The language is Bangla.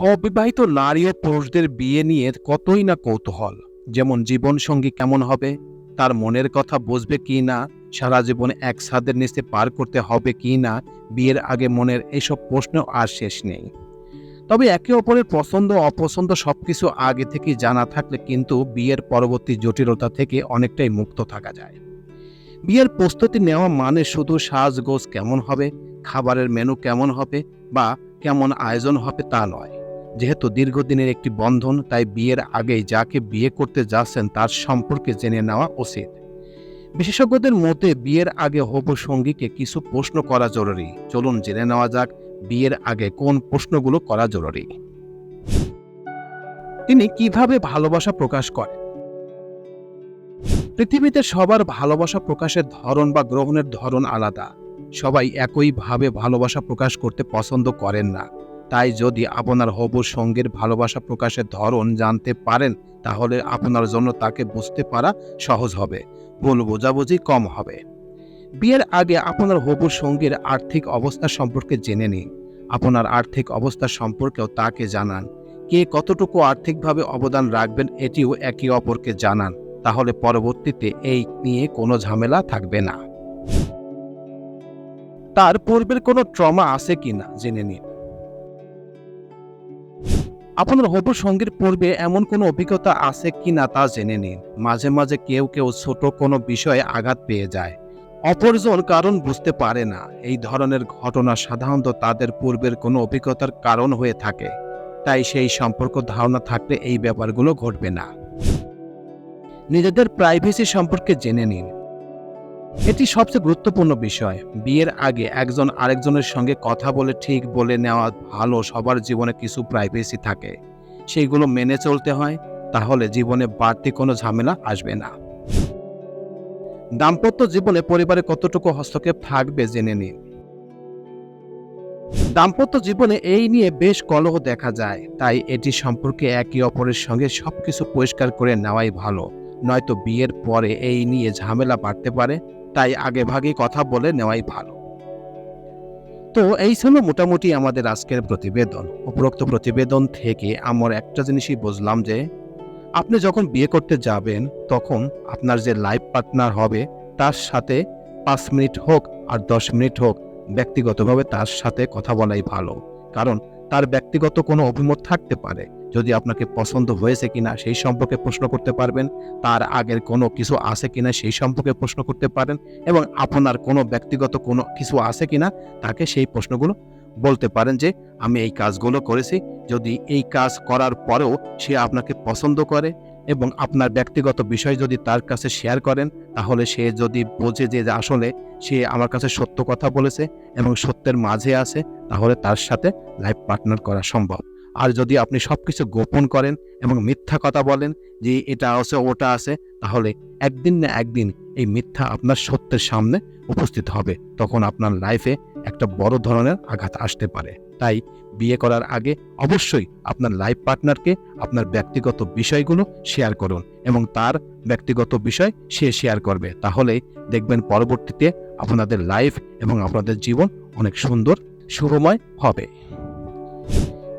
অবিবাহিত নারী ও পুরুষদের বিয়ে নিয়ে কতই না কৌতূহল। যেমন জীবনসঙ্গী কেমন হবে, তার মনের কথা বুঝবে কি না, সারা জীবন এক ছাদের নিচে পার করতে হবে কি না, বিয়ের আগে মনের এসব প্রশ্ন আর শেষ নেই। তবে একে অপরের পছন্দ, অপছন্দ সবকিছু আগে থেকে জানা থাকলে কিন্তু বিয়ের পরবর্তী জটিলতা থেকে অনেকটাই মুক্ত থাকা যায়। বিয়ের প্রস্তুতি নেওয়া মানে শুধু সাজগোজ কেমন হবে, খাবারের মেনু কেমন হবে বা কেমন আয়োজন হবে তা নয়। যেহেতু দীর্ঘদিনের একটি বন্ধন, তাই বিয়ের আগেই যাকে বিয়ে করতে যাচ্ছেন তার সম্পর্কে জেনে নেওয়া উচিত। বিশেষজ্ঞদের মতে, বিয়ের আগে হবু সঙ্গীকে কিছু প্রশ্ন করা জরুরি। চলুন জেনে নেওয়া যাক, বিয়ের আগে কোন প্রশ্নগুলো করা জরুরি। তিনি কীভাবে ভালোবাসা প্রকাশ করেন? পৃথিবীতে সবার ভালোবাসা প্রকাশের ধরন বা গ্রহণের ধরন আলাদা। সবাই একইভাবে ভালোবাসা প্রকাশ করতে পছন্দ করেন না। তাই যদি আপনার হবু সঙ্গীর ভালোবাসা প্রকাশের ধরন জানতে পারেন, তাহলে আপনার জন্য তাকে বুঝতে পারা সহজ হবে। ভুল বোঝাবুঝি কম হবে। বিয়ের আগে আপনার হবু সঙ্গীর আর্থিক অবস্থা সম্পর্কে জেনে নিন। আপনার আর্থিক অবস্থা সম্পর্কেও তাকে জানান। কে কতটুকু আর্থিকভাবে অবদান রাখবেন এটিও একে অপরকে জানান। তাহলে পরবর্তীতে এই নিয়ে কোনো ঝামেলা থাকবে না। তার পূর্বের কোনো ট্রমা আছে কিনা জেনে নিন। আপনার হবু সঙ্গীর পূর্বে এমন কোনো অভিজ্ঞতা আছে কিনা তা জেনে নিন। মাঝে মাঝে কেউ কেউ ছোট কোনো বিষয়ে আঘাত পেয়ে যায়। অপরজন কারণ বুঝতে পারে না। এই ধরনের ঘটনা সাধারণত তাদের পূর্বের কোনো অভিজ্ঞতার কারণ হয়ে থাকে। তাই সেই সম্পর্ক ধারণা থাকলে এই ব্যাপারগুলো ঘটবে না। নিজেদের প্রাইভেসি সম্পর্কে জেনে নিন। এটি সবচেয়ে গুরুত্বপূর্ণ বিষয়। বিয়ের আগে একজন আরেকজনের সঙ্গে কথা বলে ঠিক বলে নেওয়া ভালো, সবার জীবনে কিছু প্রাইভেসি থাকে। সেইগুলো মেনে চলতে হয়, তাহলে জীবনে বাড়তি কোনো ঝামেলা আসবে না। দাম্পত্য জীবনে পরিবারে কতটুকু হস্তক্ষেপ থাকবে জেনে নিন। দাম্পত্য জীবনে এই নিয়ে বেশ কলহ দেখা যায়, তাই এটি সম্পর্কে একে অপরের সঙ্গে সবকিছু পরিষ্কার করে নেওয়াই ভালো। নয়তো বিয়ের পরে এই নিয়ে ঝামেলা বাড়তে পারে তাই আগে ভাগে কথা বলে নেওয়াই ভালো। তো এই ছিল মোটামুটি আমাদের আজকের প্রতিবেদন। উপরোক্ত প্রতিবেদন থেকে আমার একটা জিনিসই বুঝলাম যে, আপনি যখন বিয়ে করতে যাবেন, তখন আপনার যে লাইফ পার্টনার হবে, তার সাথে পাঁচ মিনিট হোক আর দশ মিনিট হোক, ব্যক্তিগতভাবে তার সাথে কথা বলাই ভালো। কারণ তার ব্যক্তিগত কোনো অভিমত থাকতে পারে। যদি আপনাকে পছন্দ হয়েছে কিনা সেই সম্পর্কে প্রশ্ন করতে পারবেন, তার আগের কোনো কিছু আছে কিনা সেই সম্পর্কে প্রশ্ন করতে পারেন এবং আপনার কোনো ব্যক্তিগত কোনো কিছু আছে কিনা তাকে সেই প্রশ্নগুলো বলতে পারেন যে, আমি এই কাজগুলো করেছি। যদি এই কাজ করার পরেও সে আপনাকে পছন্দ করে এবং আপনার ব্যক্তিগত বিষয় যদি তার কাছে শেয়ার করেন, তাহলে সে যদি বোঝে যে আসলে সে আমার কাছে সত্য কথা বলেছে এবং সত্যের মাঝে আছে, তাহলে তার সাথে লাইফ পার্টনার করা সম্ভব। আর যদি আপনি সবকিছু গোপন করেন এবং মিথ্যা কথা বলেন যে এটা আছে, ওটা আছে, তাহলে একদিন না একদিন এই মিথ্যা আপনার সত্যের সামনে উপস্থিত হবে। তখন আপনার লাইফে একটা বড় ধরনের আঘাত আসতে পারে। তাই বিয়ে করার আগে অবশ্যই আপনার লাইফ পার্টনারকে আপনার ব্যক্তিগত বিষয়গুলো শেয়ার করুন এবং তার ব্যক্তিগত বিষয় সে শেয়ার করবে। তাহলে দেখবেন পরবর্তীতে আপনাদের লাইফ এবং আপনাদের জীবন অনেক সুন্দর সুরময় হবে।